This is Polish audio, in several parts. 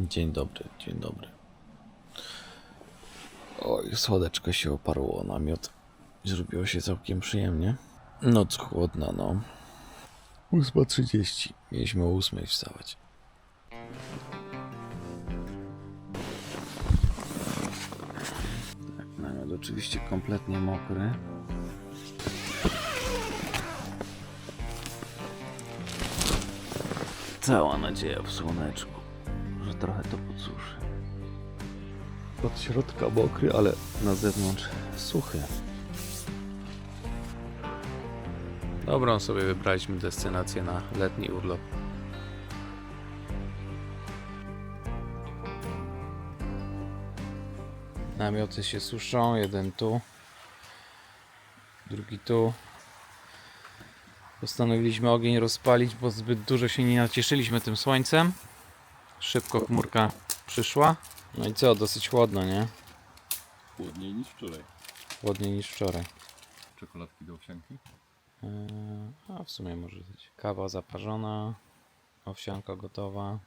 Dzień dobry, dzień dobry. Oj, słodeczko się oparło o namiot. Zrobiło się całkiem przyjemnie. Noc chłodna, no. 8.30. Mieliśmy o 8 wstawać. Tak, namiot oczywiście kompletnie mokry. Cała nadzieja w słoneczku, trochę to podsuszy. Od środka mokry, ale na zewnątrz suchy. Dobrą sobie wybraliśmy destynację na letni urlop. Namioty się suszą, jeden tu, drugi tu. Postanowiliśmy ogień rozpalić, bo zbyt dużo się nie nacieszyliśmy tym słońcem. Szybko chmurka przyszła. No i co, dosyć chłodno, nie? Chłodniej niż wczoraj. Chłodniej niż wczoraj. Czekoladki do owsianki? Eee, a w sumie może być. Kawa zaparzona, owsianka gotowa.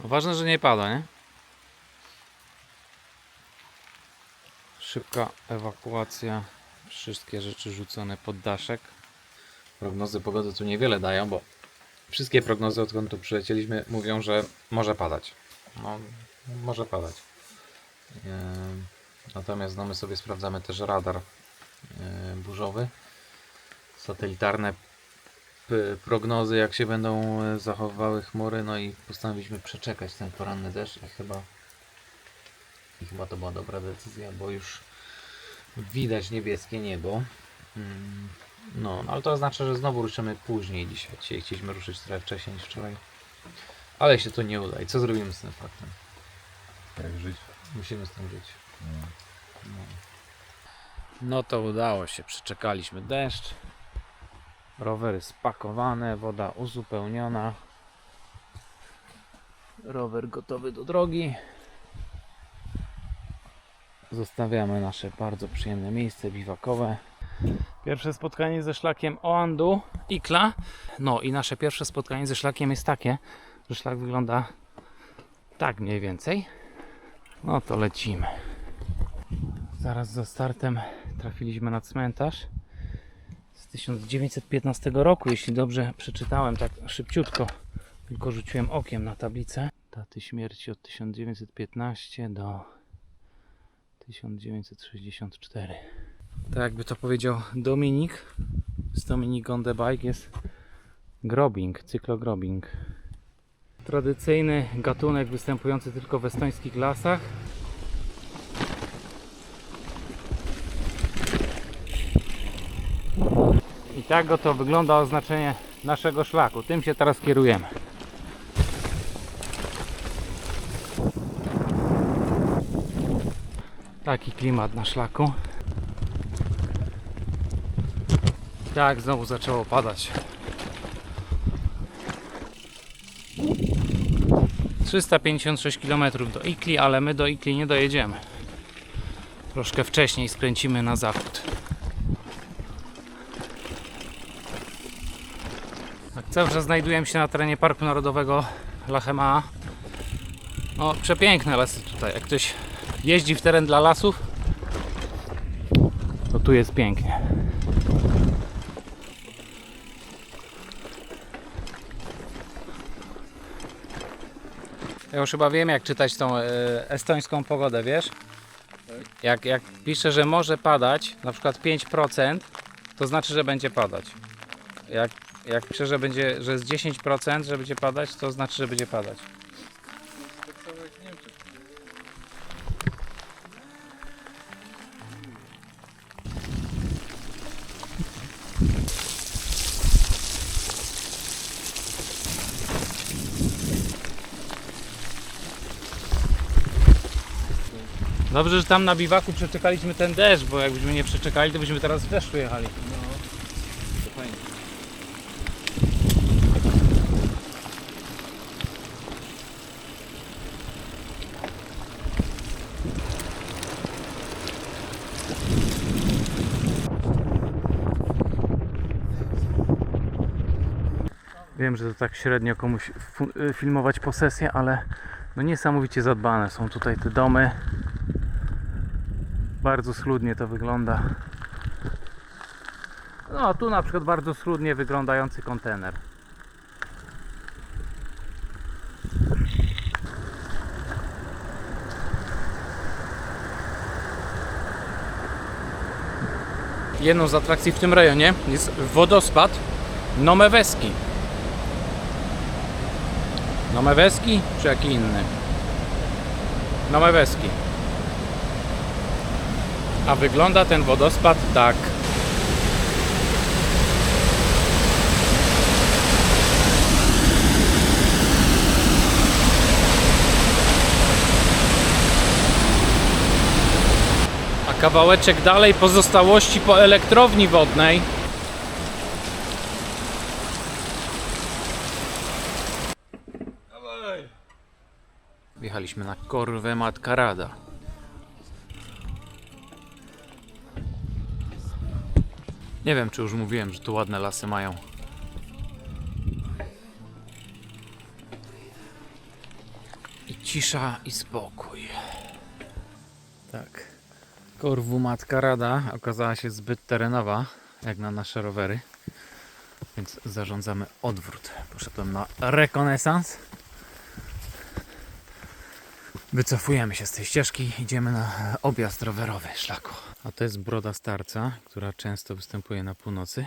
No ważne, że nie pada, nie? Szybka ewakuacja. Wszystkie rzeczy rzucone pod daszek. Prognozy pogody tu niewiele dają, bo wszystkie prognozy, odkąd tu przylecieliśmy, mówią, że może padać. No, może padać. Eee, Natomiast no, my sobie sprawdzamy też radar e, burzowy. Satelitarne prognozy, jak się będą e, zachowywały chmury. No i postanowiliśmy przeczekać ten poranny deszcz i chyba, i chyba to była dobra decyzja, bo już widać niebieskie niebo. No, no ale to oznacza, że znowu ruszymy później dzisiaj. Dzisiaj chcieliśmy ruszyć trochę wcześniej niż wczoraj. Ale się to nie uda. I co zrobimy z tym faktem? Jak żyć? Musimy z tym żyć. No. No to udało się, przeczekaliśmy deszcz. Rowery spakowane, woda uzupełniona. Rower gotowy do drogi. Zostawiamy nasze bardzo przyjemne miejsce biwakowe. Pierwsze spotkanie ze szlakiem Oandu Ikla. No i nasze pierwsze spotkanie ze szlakiem jest takie, że szlak wygląda tak mniej więcej. No to lecimy. Zaraz za startem trafiliśmy na cmentarz z 1915 roku, jeśli dobrze przeczytałem tak szybciutko. Tylko rzuciłem okiem na tablicę. Daty śmierci od 1915 do 1964. Tak jakby to powiedział Dominik z Dominik on the Bike jest grobing, cyklogrobing. Tradycyjny gatunek występujący tylko w estońskich lasach. I tak oto wygląda oznaczenie naszego szlaku. Tym się teraz kierujemy. Taki klimat na szlaku. Tak, znowu zaczęło padać. 356 km do Ikli, ale my do Ikli nie dojedziemy. Troszkę wcześniej skręcimy na zachód. Tak, cały czas znajdujemy się na terenie Parku Narodowego Lachema. No, przepiękne lasy tutaj. Jak ktoś jeździ w teren dla lasów, to tu jest pięknie. Ja już chyba wiem, jak czytać tą e, estońską pogodę, wiesz? Jak, jak pisze, że może padać, na przykład 5%, to znaczy, że będzie padać. Jak jak pisze, że będzie, że jest 10%, że będzie padać, to znaczy, że będzie padać. Dobrze, że tam na biwaku przeczekaliśmy ten deszcz, bo jakbyśmy nie przeczekali, to byśmy teraz w deszczu jechali. Wiem, że to tak średnio komuś y, filmować posesję, ale no niesamowicie zadbane są tutaj te domy. Bardzo schludnie to wygląda. No, tu na przykład bardzo schludnie wyglądający kontener. Jedną z atrakcji w tym rejonie jest wodospad Nomeweski. Nomeweski czy jaki inny? Nomeweski. A wygląda ten wodospad tak. A kawałeczek dalej pozostałości po elektrowni wodnej. Wjechaliśmy na korwę Matka Rada. Nie wiem, czy już mówiłem, że tu ładne lasy mają. I cisza i spokój. Tak. Korwu Matka Rada okazała się zbyt terenowa, jak na nasze rowery. Więc zarządzamy odwrót. Poszedłem na rekonesans. Wycofujemy się z tej ścieżki, idziemy na objazd rowerowy szlaku. A to jest broda starca, która często występuje na północy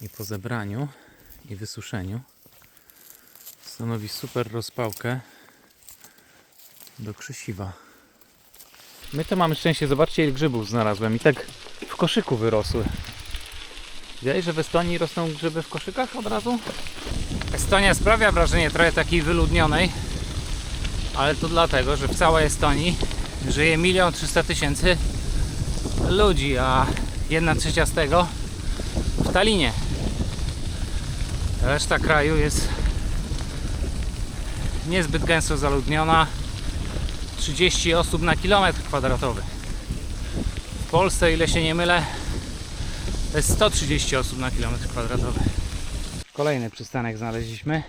i po zebraniu i wysuszeniu stanowi super rozpałkę do krzesiwa. My to mamy szczęście, zobaczcie ile grzybów znalazłem i tak w koszyku wyrosły. Widziałeś, że w Estonii rosną grzyby w koszykach od razu? Estonia sprawia wrażenie trochę takiej wyludnionej, ale to dlatego, że w całej Estonii żyje milion trzysta tysięcy ludzi, a jedna trzecia z tego w Talinie. Reszta kraju jest niezbyt gęsto zaludniona. 30 osób na kilometr kwadratowy. W Polsce, ile się nie mylę, to jest 130 osób na kilometr kwadratowy. Kolejny przystanek znaleźliśmy.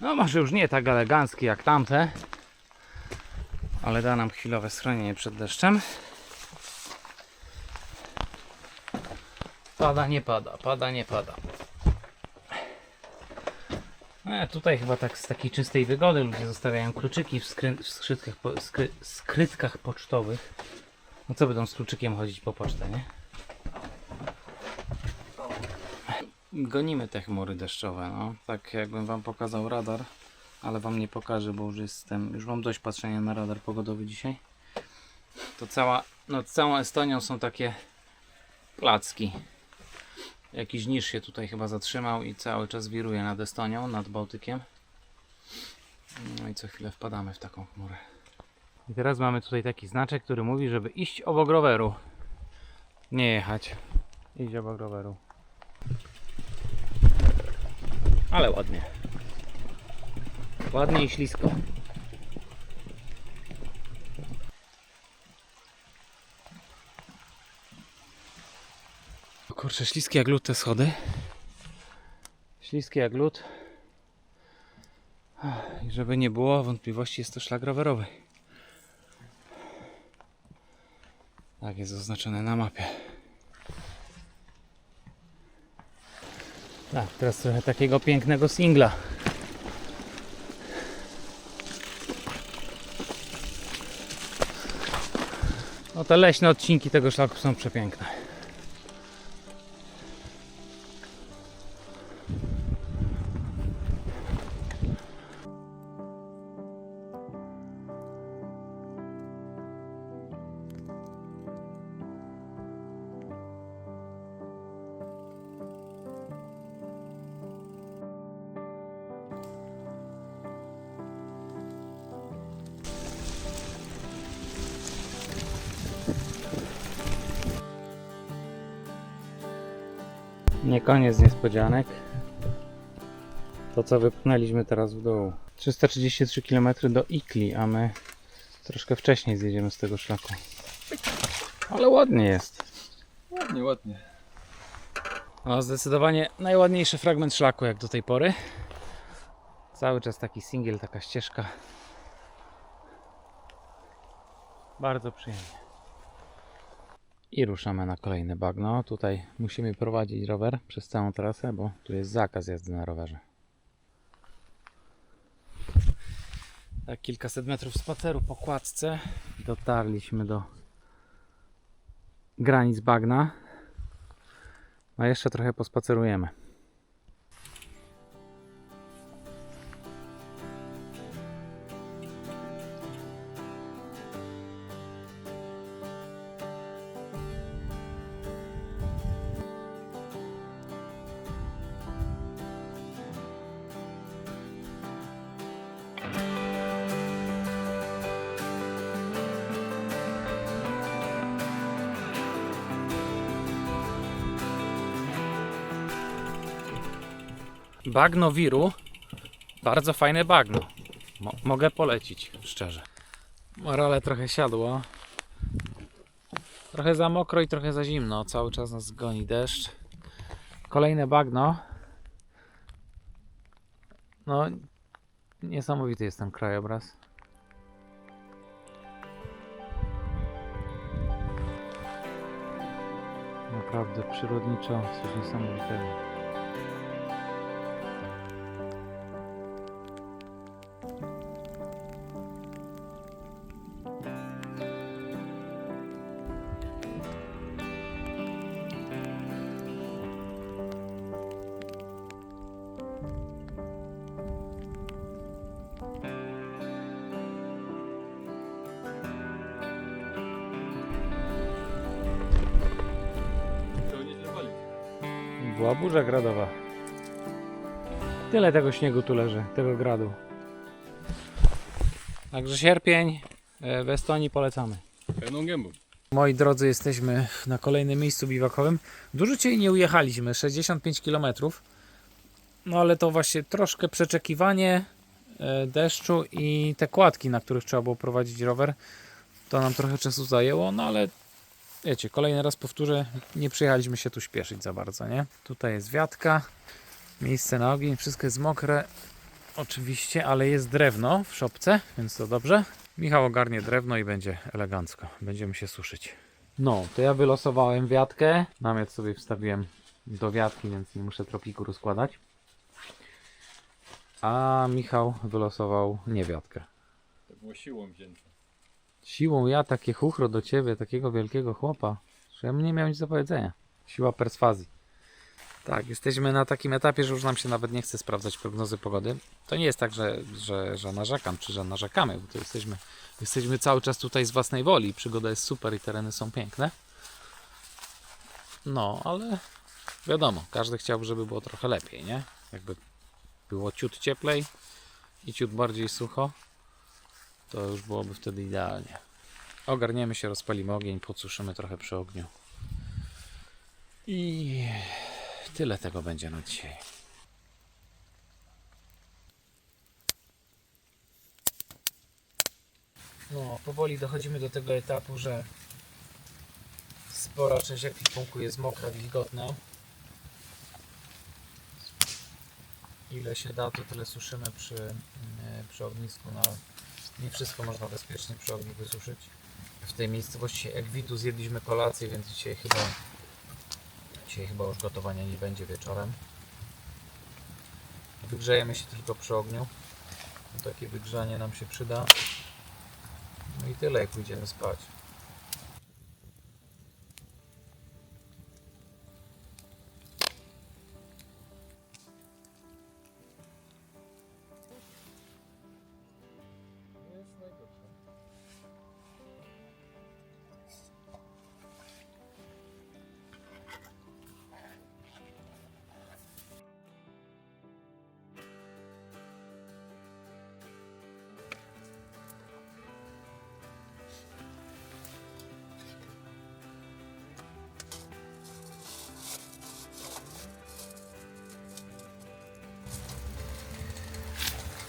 No może już nie tak elegancki jak tamte, ale da nam chwilowe schronienie przed deszczem. Pada, nie pada, pada, nie pada. E, tutaj chyba tak z takiej czystej wygody ludzie zostawiają kluczyki w, skry, w skrytkach, po, skry, skrytkach pocztowych. No co będą z kluczykiem chodzić po pocztę, nie? Gonimy te chmury deszczowe, no. Tak jakbym wam pokazał radar, ale wam nie pokażę, bo już jestem, już mam dość patrzenia na radar pogodowy dzisiaj. To cała, no całą Estonią są takie placki. Jakiś niż się tutaj chyba zatrzymał i cały czas wiruje nad Estonią, nad Bałtykiem. No i co chwilę wpadamy w taką chmurę. I teraz mamy tutaj taki znaczek, który mówi, żeby iść obok roweru. Nie jechać. Iść obok roweru. Ale ładnie. Ładnie i ślisko. Kurczę, śliskie jak lód te schody. Śliskie jak lód. I żeby nie było wątpliwości, jest to szlak rowerowy. Tak jest oznaczone na mapie. Tak, teraz trochę takiego pięknego singla. No te leśne odcinki tego szlaku są przepiękne. Nie koniec niespodzianek. To co wypchnęliśmy teraz w dół. 333 km do Ikli, a my troszkę wcześniej zjedziemy z tego szlaku. Ale ładnie jest. Ładnie, ładnie. No, zdecydowanie najładniejszy fragment szlaku jak do tej pory. Cały czas taki singiel, taka ścieżka. Bardzo przyjemnie. I ruszamy na kolejne bagno. Tutaj musimy prowadzić rower przez całą trasę, bo tu jest zakaz jazdy na rowerze. Tak, kilkaset metrów spaceru po kładce. Dotarliśmy do granic bagna. A jeszcze trochę pospacerujemy. Bagno Wiru. Bardzo fajne bagno. Mo- mogę polecić, szczerze. Morale trochę siadło. Trochę za mokro i trochę za zimno. Cały czas nas goni deszcz. Kolejne bagno. No, niesamowity jest ten krajobraz. Naprawdę przyrodniczo coś niesamowitego. Była burza gradowa. Tyle tego śniegu tu leży, tego gradu. Także sierpień e, w Estonii polecamy. Pełną gębą. Moi drodzy, jesteśmy na kolejnym miejscu biwakowym. Dużo dzisiaj nie ujechaliśmy, 65 km. No ale to właśnie troszkę przeczekiwanie e, deszczu i te kładki, na których trzeba było prowadzić rower. To nam trochę czasu zajęło, no ale wiecie, kolejny raz powtórzę, nie przyjechaliśmy się tu śpieszyć za bardzo, nie? Tutaj jest wiatka, miejsce na ogień, wszystko jest mokre. Oczywiście, ale jest drewno w szopce, więc to dobrze. Michał ogarnie drewno i będzie elegancko. Będziemy się suszyć. No, to ja wylosowałem wiatkę. Namiot sobie wstawiłem do wiatki, więc nie muszę tropiku rozkładać. A Michał wylosował niewiatkę. To było siłą wzięte. Siłą ja takie chuchro do ciebie, takiego wielkiego chłopa, że ja nie miał nic do powiedzenia. Siła perswazji. Tak, jesteśmy na takim etapie, że już nam się nawet nie chce sprawdzać prognozy pogody. To nie jest tak, że, że, że narzekam, czy że narzekamy, bo to jesteśmy, jesteśmy cały czas tutaj z własnej woli. Przygoda jest super i tereny są piękne. No, ale wiadomo, każdy chciałby, żeby było trochę lepiej, nie? Jakby było ciut cieplej i ciut bardziej sucho, to już byłoby wtedy idealnie. Ogarniemy się, rozpalimy ogień, podsuszymy trochę przy ogniu. I tyle tego będzie na dzisiaj. No, powoli dochodzimy do tego etapu, że spora część ekwipunku jest mokra, wilgotna. Ile się da, to tyle suszymy przy, mm, przy ognisku. No, nie wszystko można bezpiecznie przy ogniu wysuszyć. W tej miejscowości Egwitu zjedliśmy kolację, więc dzisiaj chyba dzisiaj chyba już gotowania nie będzie wieczorem. Wygrzejemy się tylko przy ogniu. Takie wygrzanie nam się przyda. No i tyle, jak pójdziemy spać.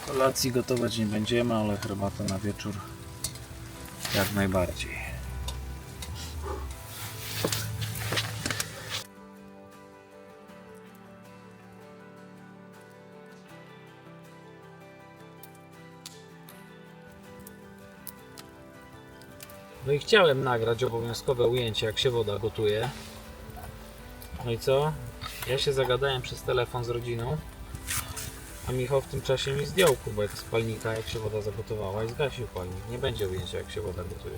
Kolacji gotować nie będziemy, ale herbata na wieczór jak najbardziej. No i chciałem nagrać obowiązkowe ujęcie, jak się woda gotuje. No i co? Ja się zagadałem przez telefon z rodziną a Michał w tym czasie mi zdjął kubek z palnika, jak się woda zagotowała i zgasił palnik. Nie będzie ujęcia, jak się woda gotuje.